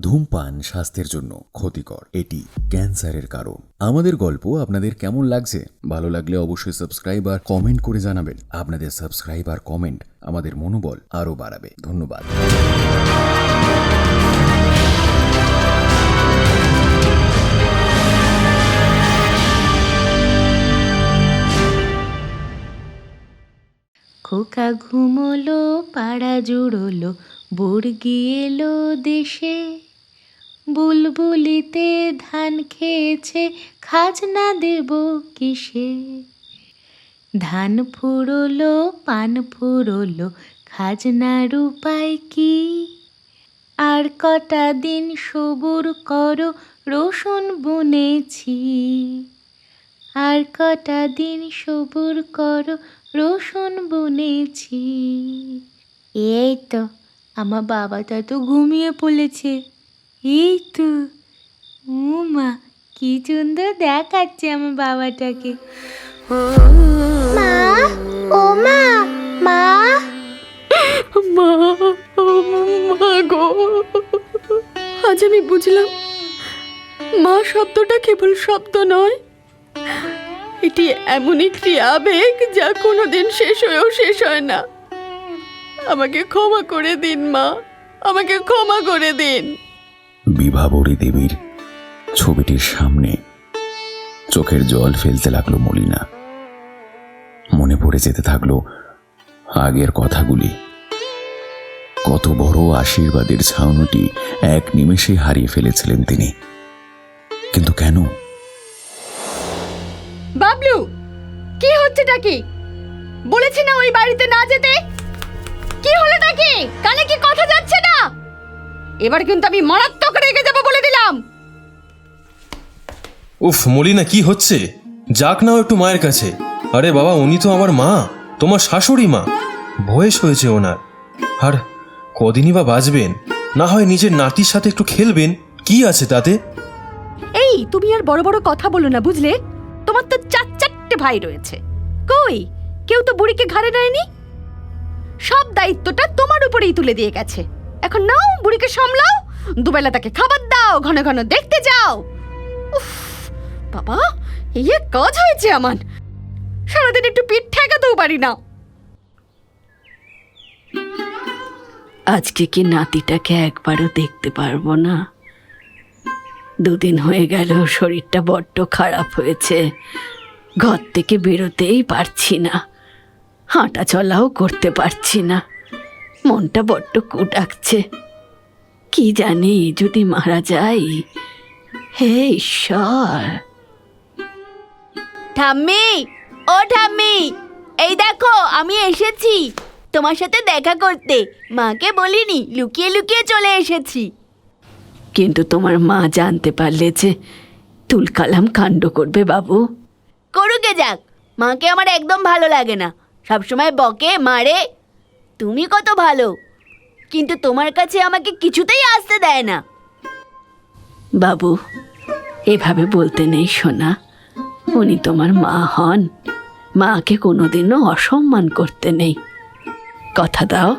ধূমপান স্বাস্থ্যের জন্য ক্ষতিকর। এটি ক্যান্সারের কারণ। আমাদের গল্প আপনাদের কেমন লাগছে? ভালো লাগলে অবশ্যই সাবস্ক্রাইব আর কমেন্ট করে জানাবেন। আপনাদের সাবস্ক্রাইব আর কমেন্ট আমাদের মনোবল আরও বাড়াবে। ধন্যবাদ। খোকা ঘুমোলো, পাড়া জুড়োলো বর্গি এলো দেশে। বুলবুলিতে ধান খেয়েছে, খাজনা দেব কিসে? ধান ফুরোলো, পান ফুরোলো, খাজনার উপায় কি? আর কটা দিন সবুর করো, রসুন বুনেছি। আর কটা দিন সবুর করো, রসুন বুনেছি। এই তো, আমার বাবাটা তো ঘুমিয়ে পড়েছে। এই তো মা কি সুন্দর দেখাচ্ছে আমার বাবাটাকে। মা ও মা মা। মা মা গো। আজ আমি বুঝলাম মা শব্দটা কেবল শব্দ নয়। এটি এমন একটি আবেগ যা কোনোদিন শেষ হয়েও শেষ হয় না। আমাকে ক্ষমা করে দিন মা। আমাকে ক্ষমা করে দিন। বিভাবরী দেবীর ছবিটির সামনে চোখের জল ফেলতে লাগল মলিনা। মনে পড়ে যেতে থাকল আগের কথাগুলি। কত বড় আশীর্বাদের ছাউনিটি এক নিমেষে হারিয়ে ফেলেছিলেন তিনি। কিন্তু কেন? বাবলু, কি হচ্ছে কি? বলেছি না ওই বাড়িতে না যেতে? কি হলো নাকি? কানে কি কথা যাচ্ছে না? এবার কিন্তু আমি মারাত্মক রেগে যাব বলে দিলাম। উফ মলিনা কি হচ্ছে? যাক নাও একটু মায়ের কাছে। আরে বাবা উনি তো আমার মা তোমার শাশুড়ি মা। বয়স হয়েছে ওনার। আর কদিনই বা বাঁচবেন? না হয় নিজের নাতির সাথে একটু খেলবেন। কি আছে তাতে? এই তুমি আর বড় বড় কথা বলো না বুঝলে? তোমার তো চার চারটে ভাই রয়েছে। কই? কেউ তো বুড়িকে ঘাড়ে নেয়নি? সব দায়িত্বটা তোমার উপরেই তুলে দিয়ে গেছে। এখন নাও, বুড়িকে সামলাও। দুবেলা তাকে খাবার দাও, ঘন ঘন দেখতে যাও। উফ, বাবা, এই কাজ হয়েছে আমার। সারাদিন একটু পিঠ ঠেকাতেও পারি না। আজকে কি নাতিটাকে একবারও দেখতে পারব না? দুদিন হয়ে গেল, শরীরটা বড্ড খারাপ হয়েছে। ঘর থেকে বেরোতেই পারছি না। হাঁটা চলাও করতে পারছি না। মনটা বড্ড কুটাকছে। কি জানি যদি মারা যাই? হে ঈশ্বর। ঠাম্মি ও ঠাম্মি এই দেখো আমি এসেছি। তোমার সাথে দেখা করতে। মাকে বলিনি লুকিয়ে লুকিয়ে চলে এসেছি। কিন্তু তোমার মা জানতে পারলে যে তুলকালাম কাণ্ড করবে বাবু। করুকে যাক মাকে আমার একদম ভালো লাগে না। সবসময় বকে মারে তুমি কত ভালো। কিন্তু তোমার কাছে আমাকে কিছুতেই আসতে দেয় না। বাবু এভাবে বলতে নেই সোনা। উনি তোমার মা হন। মাকে কোনোদিনও অসম্মান করতে নেই। কথা দাও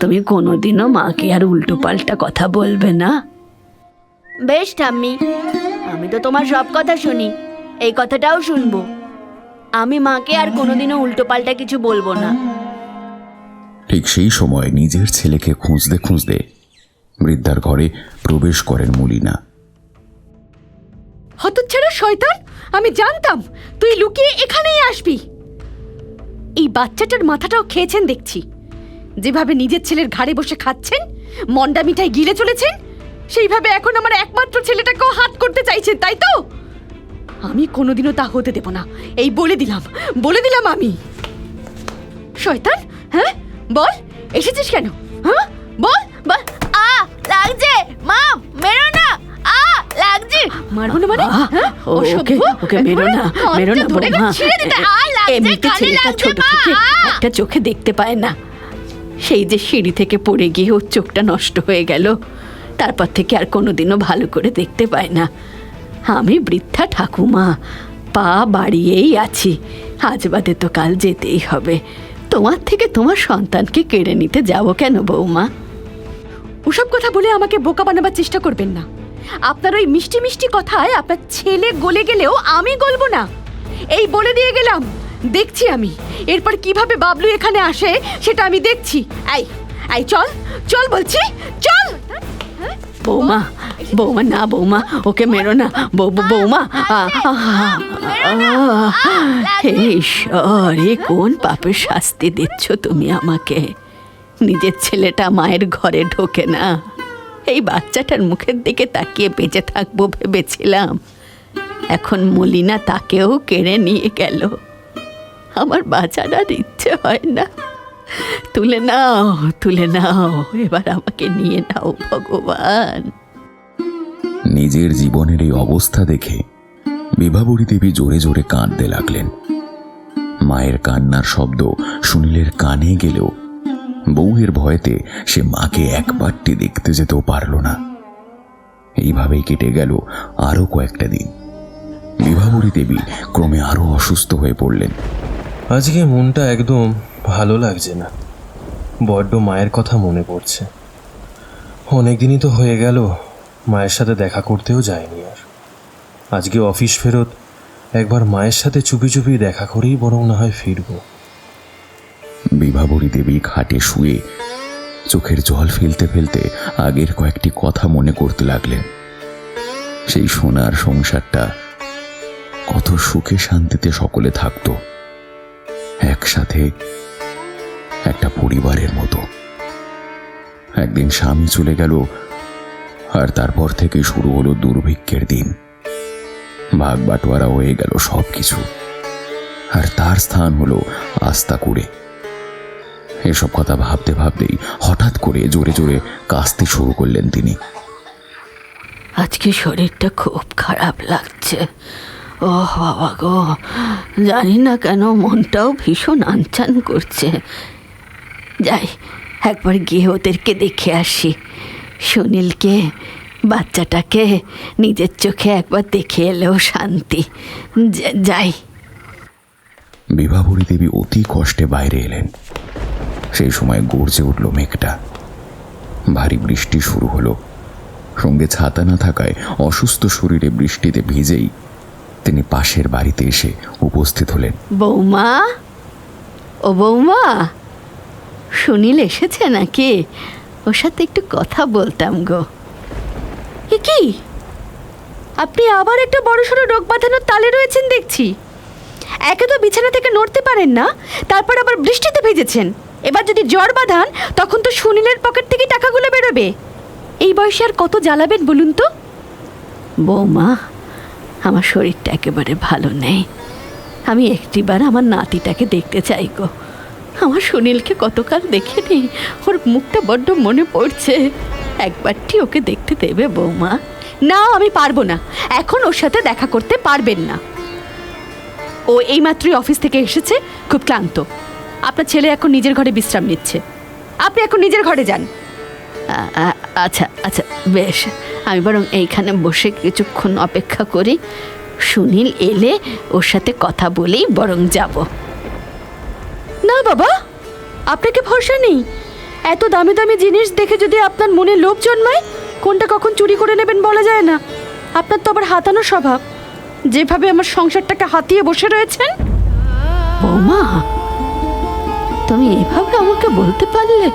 তুমি কোনোদিনও মাকে আর উল্টো পাল্টা কথা বলবে না। বেশ ঠাম্মি আমি তো তোমার সব কথা শুনি। এই কথাটাও শুনব। আমি মাকে আর কোনোদিনও উল্টোপাল্টা কিছু বলব না। ঠিক সেই সময় নিজের ছেলেকে খুঁজতে খুঁজতে বৃদ্ধার ঘরে প্রবেশ করেন মলিনা। হতচ্ছাড়া শয়তান, আমি জানতাম তুই লুকিয়ে এখানেই আসবি। এই বাচ্চাটার মাথাটাও খেয়েছেন দেখছি। যেভাবে নিজের ছেলের ঘাড়ে বসে খাচ্ছেন মন্ডা মিঠাই গিলে চলেছেন, সেইভাবে এখন আমার একমাত্র ছেলেটাকেও হাত করতে চাইছেন, তাই তো? আমি কোনোদিনও তা হতে দেব না। এই বলে দিলাম বলে দিলাম আমি। শয়তান হ্যাঁ? বল এসেছিস কেন? হ্যাঁ? বল বল। আ লাগছে। মা মেরো না। আ লাগছে। মারবো না মানে? হ্যাঁ? ওকে ওকে মেরো না মেরো না আ, লাগছে, এমনিতে ছেলেটা ছোট মা, থেকে একটা চোখে দেখতে পায় না। সেই যে সিঁড়ি থেকে পড়ে গিয়ে ওর চোখটা নষ্ট হয়ে গেল তারপর থেকে আর কোনোদিনও ভালো করে দেখতে পায় না। আমি বৃদ্ধা ঠাকুমা পা বাড়িয়েই আছি। আজ বাদে তো কাল যেতেই হবে। তোমার থেকে তোমার সন্তানকে কেড়ে নিতে যাব কেন বৌমা? ওসব কথা বলে আমাকে বোকা বানাবার চেষ্টা করবেন না। আপনার ওই মিষ্টি মিষ্টি কথায় আপনার ছেলে গলে গেলেও আমি গলবো না। এই বলে দিয়ে গেলাম, দেখছি আমি। এরপর কীভাবে বাবলু এখানে আসে, সেটা আমি দেখছি। এই এই, চল চল বলছি, চল! বৌমা বৌমা, না বৌমা, ওকে মেরো না। বৌ বৌমা ঈশ্বর কোন পাপের শাস্তি দিচ্ছ তুমি আমাকে? নিজের ছেলেটা মায়ের ঘরে ঢোকে না। এই বাচ্চাটার মুখের দিকে তাকিয়ে বেঁচে থাকব ভেবেছিলাম। এখন মলিনা তাকেও কেড়ে নিয়ে গেল। আমার বাঁচার ইচ্ছে হয় না। তুলে নাও তুলে নাও এবার আমাকে নিয়ে নাও ভগবান। নিজের জীবনের এই অবস্থা দেখে বিভাবরী দেবী জোরে জোরে কাঁদতে লাগলেন। মায়ের কান্নার শব্দ সুনীলের কানে গেলেও বউয়ের ভয়েতে সে মাকে একবারটি দেখতে যেতেও পারল না। এইভাবেই কেটে গেল আরও কয়েকটা দিন। বিভাবরী দেবী ক্রমে আরও অসুস্থ হয়ে পড়লেন। আজকে মনটা একদম ভালো লাগছে না। বড্ড মায়ের কথা মনে পড়ছে। অনেক দিনই তো হয়ে গেল, মায়ের সাথে দেখা করতেও যায়নি আর। আজকে অফিস ফেরত একবার মায়ের সাথে চুপি চুপি দেখা করেই বরং না হয় ফিরবো। বিভাবরী দেবী খাটে শুয়ে চোখের জল ফেলতে ফেলতে আগের কয়েকটি কথা মনে করতে লাগলেন। সেই সোনার সংসারটা কত সুখে শান্তিতে সকলে থাকত। একসাথে একটা পরিবারের মতো। একদিন স্বামী চলে গেল, আর তারপর থেকে শুরু হলো দুর্ভিক্ষের দিন। ভাগ বাটোয়ারা হয়ে গেল সব কিছু আর তার স্থান হলো আস্তা করে এসব কথা ভাবতে ভাবতেই হঠাৎ করে জোরে জোরে কাঁচতে শুরু করলেন তিনি। আজকে শরীরটা খুব খারাপ লাগছে। ও বাবা গো, জানি না কেন মনটাও ভীষণ আনচান করছে। যাই একবার গিয়ে ওদেরকে দেখে আসি। সুনীলকে বাচ্চাটাকে নিজের চোখে একবার দেখে এলেও শান্তি। যাই। বিভাবরী দেবী অতি কষ্টে বাইরে এলেন। সেই সময় গর্জে উঠল মেঘটা। ভারী বৃষ্টি শুরু হলো। সঙ্গে ছাতা না থাকায় অসুস্থ শরীরে বৃষ্টিতে ভিজেই তিনি পাশের বাড়িতে এসে উপস্থিত হলেন। বৌমা? ও বৌমা? সুনীল এসেছে নাকি? ওর সাথে একটু কথা বলতাম গো। কি? আপনি আবার একটা বড় সড়ো রোগ বাঁধানোর তালে রয়েছেন দেখছি। একে তো বিছানা থেকে নড়তে পারেন না, তারপর আবার বৃষ্টিতে ভিজেছেন। এবার যদি জ্বর বাঁধান, তখন তো সুনীলের পকেট থেকে টাকাগুলো বেরোবে। এই বয়সে আর কত জ্বালাবেন বলুন তো? বৌমা, আমার শরীরটা একেবারে ভালো নেই। আমি একটিবার আমার নাতিটাকে দেখতে চাই গো। আমার সুনীলকে কতকাল দেখিনি, ওর মুখটা বড্ড মনে পড়ছে। একবারটি ওকে দেখতে দেবে বৌমা। না, আমি পারব না। এখন ওর সাথে দেখা করতে পারবেন না। ও এইমাত্রই অফিস থেকে এসেছে, খুব ক্লান্ত। আপনার ছেলে এখন নিজের ঘরে বিশ্রাম নিচ্ছে। আপনি এখন নিজের ঘরে যান। আচ্ছা আচ্ছা বেশ। আমি বরং এইখানে বসে কিছুক্ষণ অপেক্ষা করি। সুনীল এলে ওর সাথে কথা বলেই বরং যাব। না, বাবা। আপনাকে ভরসা নেই। এত দামি দামি জিনিস দেখে যদি আপনার মনে লোভ জন্মায়, কোনটা কখন চুরি করে নেবেন বলা যায় না। আপনার তো আবার হাতানো স্বভাব। যেভাবে আমার সংসারটাকে হাতিয়ে বসে রয়েছেন। বৌমা, তুমি এভাবে আমাকে বলতে পারলে?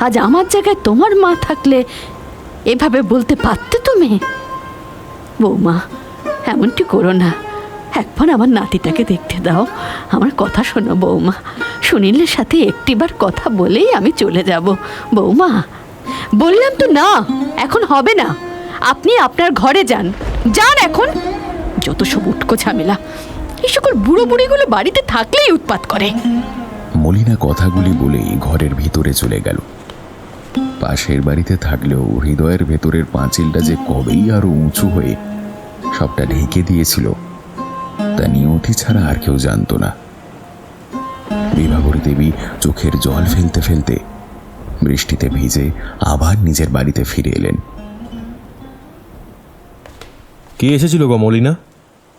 আজ আমার জায়গায় তোমার মা থাকলে এভাবে বলতে পারতে তুমি? বৌমা, এমনটি করো না। একবার আমার নাতিটাকে দেখতে দাও। আমার কথা শোনো বৌমা। সুনীলের সাথে একটিবার কথা বলেই আমি চলে যাব। বৌমা, বললাম তো না, এখন হবে না। আপনি আপনার ঘরে যান। যান এখন। যত সব উটকো ঝামেলা, এই সকল বুড়ো বুড়িগুলো বাড়িতে থাকলেই উৎপাত করে। মলিনা কথাগুলি বলেই ঘরের ভিতরে চলে গেল। পাশের বাড়িতে থাকলেও হৃদয়ের ভেতরের পাঁচিলটা যে কবেই আরও উঁচু হয়ে সবটা ঢেকে দিয়েছিল। তা নিয়তি ছাড়া আর কেউ জানতো না। বিভাবরী দেবী চোখের জল ফেলতে ফেলতে বৃষ্টিতে ভিজে আবার নিজের বাড়িতে ফিরে এলেন। কে এসেছিল গো মলিনা?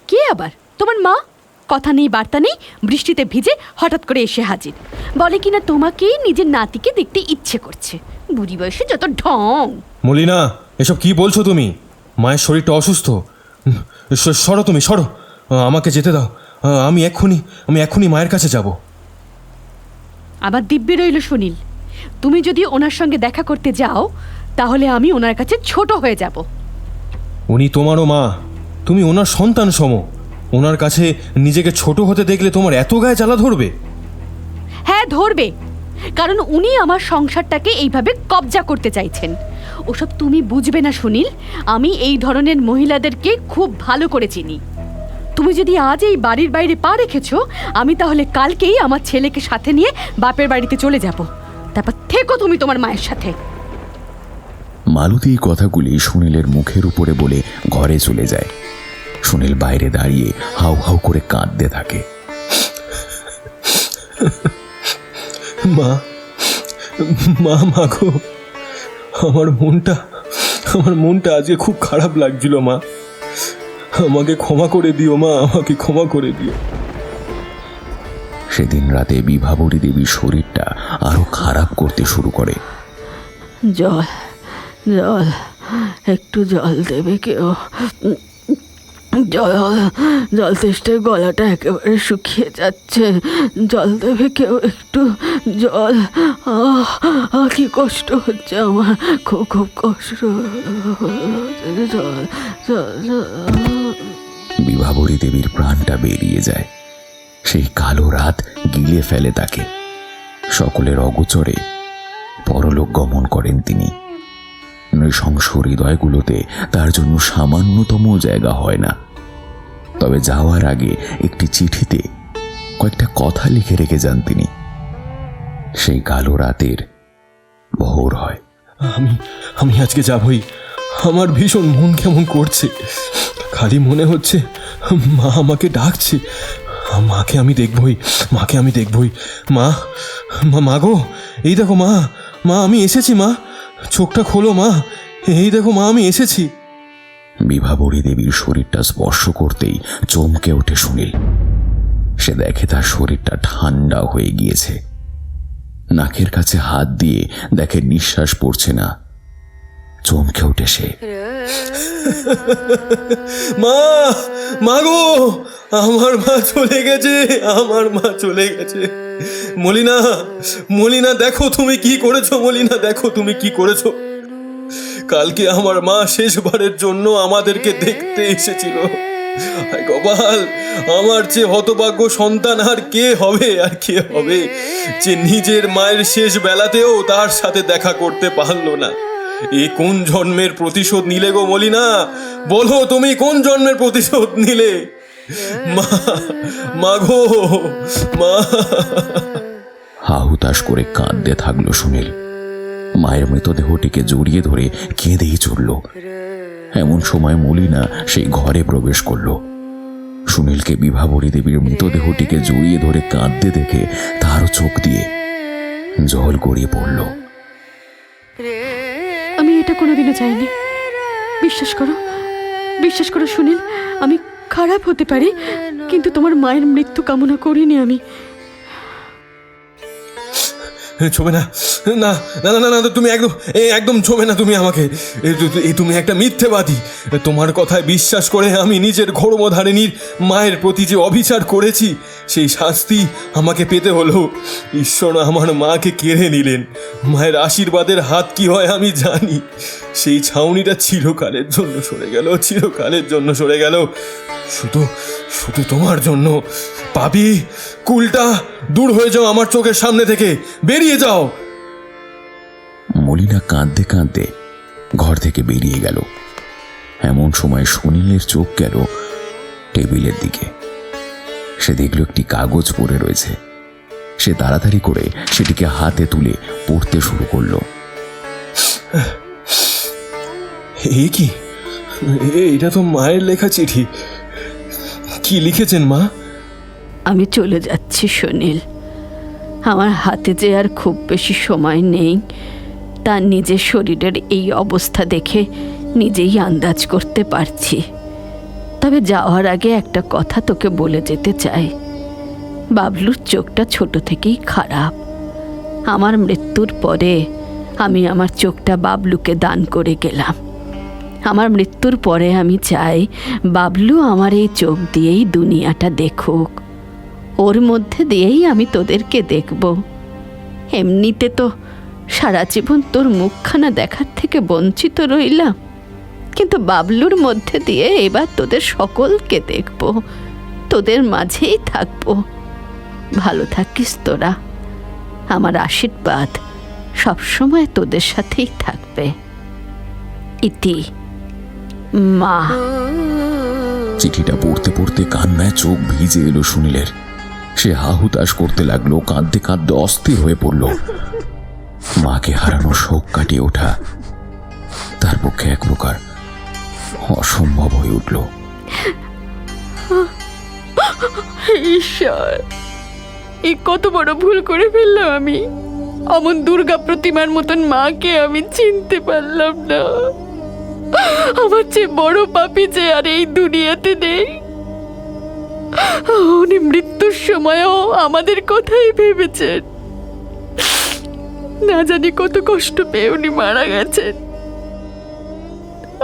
কে আবার? তোমার মা? কথা নেই বার্তা নেই বৃষ্টিতে ভিজে হঠাৎ করে এসে হাজির। বলে কিনা তোমাকেই নিজের নাতিকে দেখতে ইচ্ছে করছে। বুড়ি বয়সে যত ঢং। মলিনা এসব কি বলছো তুমি? মায়ের শরীরটা অসুস্থ। সরো তুমি সরো। আমাকে যেতে দাও। আমি এক্ষুনি আমি এক্ষুনি মায়ের কাছে যাব। আবার দিব্যি রইল সুনীল। তুমি যদি ওনার সঙ্গে দেখা করতে যাও তাহলে আমি ওনার কাছে ছোট হয়ে যাব। উনি তোমারও মা। তুমি ওনার সন্তান সম। ওনার কাছে নিজেকে ছোট হতে দেখলে তোমার এত গায়ে জ্বালা ধরবে? হ্যাঁ ধরবে। কারণ উনি আমার সংসারটাকে এইভাবে কবজা করতে চাইছেন। ওসব তুমি বুঝবে না সুনীল। আমি এই ধরনের মহিলাদেরকে খুব ভালো করে চিনি। তুমি যদি আজ এই বাড়ির বাইরে পা রেখেছো আমি তাহলে কালকেই আমার ছেলেকে সাথে নিয়ে বাপের বাড়িতে চলে যাব। তারপর থেকো তুমি তোমার মায়ের সাথে। মালতী কথাগুলি সুনীলের মুখের উপরে বলে ঘরে চলে যায়। সুনীল বাইরে দাঁড়িয়ে হাউ হাউ করে কাঁদতে থাকে। মা মা মা গো আমার মনটা আমার মনটা আজকে খুব খারাপ লাগছিল মা। আমাকে ক্ষমা করে দিও মা আমাকে ক্ষমা করে দিও। সেদিন রাতে বিভাবরী দেবীর শরীরটা আরও খারাপ করতে শুরু করে। জল জল একটু জল দেবে কেউ। জল জল তেষ্টায় গলাটা একেবারে শুকিয়ে যাচ্ছে। জল দেবে কেউ একটু জল। কি কষ্ট হচ্ছে আমার খুব খুব কষ্ট জল জল জল। বিভাবরী দেবীর প্রাণটা বেরিয়ে যায়। সেই কালো রাত গিলে ফেলে তাকে। সকলের অগোচরে পরলোক গমন করেন তিনি। নৃশংস হৃদয়গুলোতে তার জন্য সামান্যতম জায়গা হয় না। তবে যাওয়ার আগে একটি চিঠিতে কয়েকটা কথা লিখে রেখে যান তিনি। সেই কালো রাতের ভোর হয়। আমি আমি আজকে যাবই। আমার ভীষণ মন কেমন করছে। খালি মনে হচ্ছে, মা আমাকে ডাকছে। মাকে আমি দেখবই, মাকে আমি দেখবই। মা মা মা গো, এই দেখো মা মা, আমি এসেছি মা। চোখটা খোলো মা, এই দেখো মা, আমি এসেছি। বিভাবরী দেবীর শরীরটা স্পর্শ করতেই চমকে ওঠে সুনীল। সে দেখে তার শরীরটা ঠান্ডা হয়ে গিয়েছে। নাকের কাছে হাত দিয়ে দেখে নিঃশ্বাস পড়ছে না। চমকে ওঠে সে। মা মা গো, আমার মা চলে গেছে, আমার মা চলে গেছে। মলিনা মলিনা, দেখো তুমি কি করেছ, মলিনা, দেখো তুমি কি করেছ। কালকে আমার মা শেষবারের জন্য আমাদেরকে দেখতে এসেছিল। গোপাল, আমার যে হতভাগ্য সন্তান আর কে হবে, আর কে হবে, যে নিজের মায়ের শেষ বেলাতেও তার সাথে দেখা করতে পারল না। এ কোন জন্মের প্রতিশোধ নিলে গো মলিনা? বলো, তুমি কোন জন্মের প্রতিশোধ নিলে? মা মা গো, মা। হাহুতাশ করে কাঁদতে থাকল সুনীল। মায়ের মৃতদেহটিকে জড়িয়ে ধরে কেঁদেই চলল। এমন সময় মলিনা সেই ঘরে প্রবেশ করল। সুনীলকে বিভাবরী দেবীর মৃতদেহটিকে জড়িয়ে ধরে কাঁদতে দেখে তারও চোখ দিয়ে জল গড়িয়ে পড়ল। এটা কোনোদিনও চাইনি বিশ্বাস করো বিশ্বাস করো সুনীল, আমি খারাপ হতে পারি, কিন্তু তোমার মায়ের মৃত্যু কামনা করিনি আমি। ছবে না। না না না না না, তুমি একদম একদম ছোবে না তুমি আমাকে। এ তুমি একটা মিথ্যেবাদী। তোমার কথায় বিশ্বাস করে আমি নিজের ঘর্মধারিণীর মায়ের প্রতি যে অবিচার করেছি, সেই শাস্তি আমাকে পেতে হলো। ঈশ্বর আমার মাকে কেড়ে নিলেন। মায়ের আশীর্বাদের হাত কি হয় আমি জানি। সেই ছাউনিটা চিরকালের জন্য সরে গেল, চিরকালের জন্য সরে গেল। শুধু শুধু তোমার জন্য। পাবি কুলটা দূর হয়ে যাও আমার চোখের সামনে থেকে। বেরিয়ে যাও। মলিনা কাঁদতে কাঁদতে ঘর থেকে বেরিয়ে গেল। এমন সময় সুনীলের চোখ গেল টেবিলের দিকে। সে দেখল একটি কাগজ পড়ে রয়েছে। সে তাড়াতাড়ি করে সেটিকে হাতে তুলে পড়তে শুরু করল। এ কি? এটা তো মায়ের লেখা চিঠি। কি লিখেছেন মা? আমি চলে যাচ্ছি, সুনীল। আমার হাতে যে আর খুব বেশি সময় নেই তার নিজের শরীরের এই অবস্থা দেখে নিজেই আন্দাজ করতে পারছি। তবে যাওয়ার আগে একটা কথা তোকে বলে যেতে চাই। বাবলুর চোখটা ছোট থেকেই খারাপ। আমার মৃত্যুর পরে আমি আমার চোখটা বাবলুকে দান করে গেলাম। আমার মৃত্যুর পরে আমি চাই বাবলু আমার এই চোখ দিয়েই দুনিয়াটা দেখুক। ওর মধ্যে দিয়েই আমি তোদেরকে দেখব। এমনিতে তো সারা জীবন তোর মুখখানা দেখার থেকে বঞ্চিত রইলাম। কিন্তু বাবলুর মধ্যে দিয়ে এবার তোদের সকলকে দেখব। তোদের মাঝেই থাকব। ভালো থাকিস তোরা। আমার আশীর্বাদ সবসময় তোদের সাথেই থাকবে। ইতি। মা। চিঠিটা পড়তে পড়তে কান্নায় চোখ ভিজে এলো সুনীলের। সে হাহুতাশ করতে লাগল কাঁদতে কাঁদতে অস্থির হয়ে পড়ল। মাকে হারানো শোক কাটিয়ে ওঠা তার পক্ষে এক প্রকার অসম্ভব হয়ে উঠল। ঈশ্বর এই কত বড় ভুল করে ফেললাম আমি। অমন দুর্গা প্রতিমার মতন মাকে আমি চিনতে পারলাম না। আমার চেয়ে বড় পাপি যে আর এই দুনিয়াতে নেই। উনি মৃত্যুর সময়ও আমাদের কথাই ভেবেছেন। না জানি কত কষ্ট পেয়ে উনি মারা গেছেন।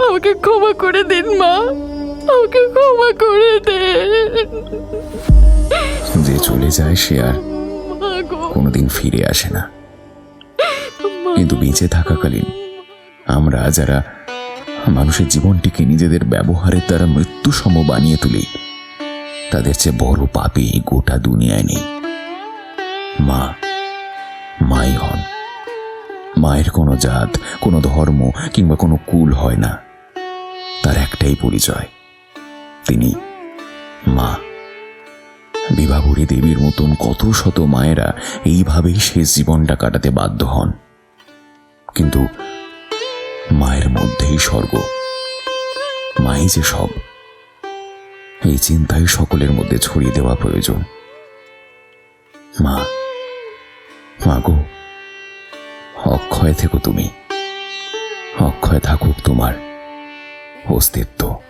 আমাকে ক্ষমা করে দিন মা। আমাকে ক্ষমা করে দিন। যে চলে যায় সে আর কোনোদিন ফিরে আসে না। কিন্তু বেঁচে থাকাকালীন আমরা যারা মানুষের জীবনটিকে নিজেদের ব্যবহারের দ্বারা মৃত্যুসম বানিয়ে তুলি। তাদের চেয়ে বড় পাপে গোটা দুনিয়ায় নেই। মা, মাই হন। মায়ের কোনো জাত, কোনো ধর্ম কিংবা কোনো কুল হয় না। তার একটাই পরিচয়। তিনি মা। বিভাবরী দেবীর মতন কত শত মায়েরা এইভাবেই শেষ জীবনটা কাটাতে বাধ্য হন। কিন্তু মায়ের মধ্যেই স্বর্গ। মাই যে সব, এই চিন্তাই সকলের মধ্যে ছড়িয়ে দেওয়া প্রয়োজন। মা মা গো, অক্ষয় থেকো তুমি। অক্ষয় থাকুক তোমার অস্তিত্ব।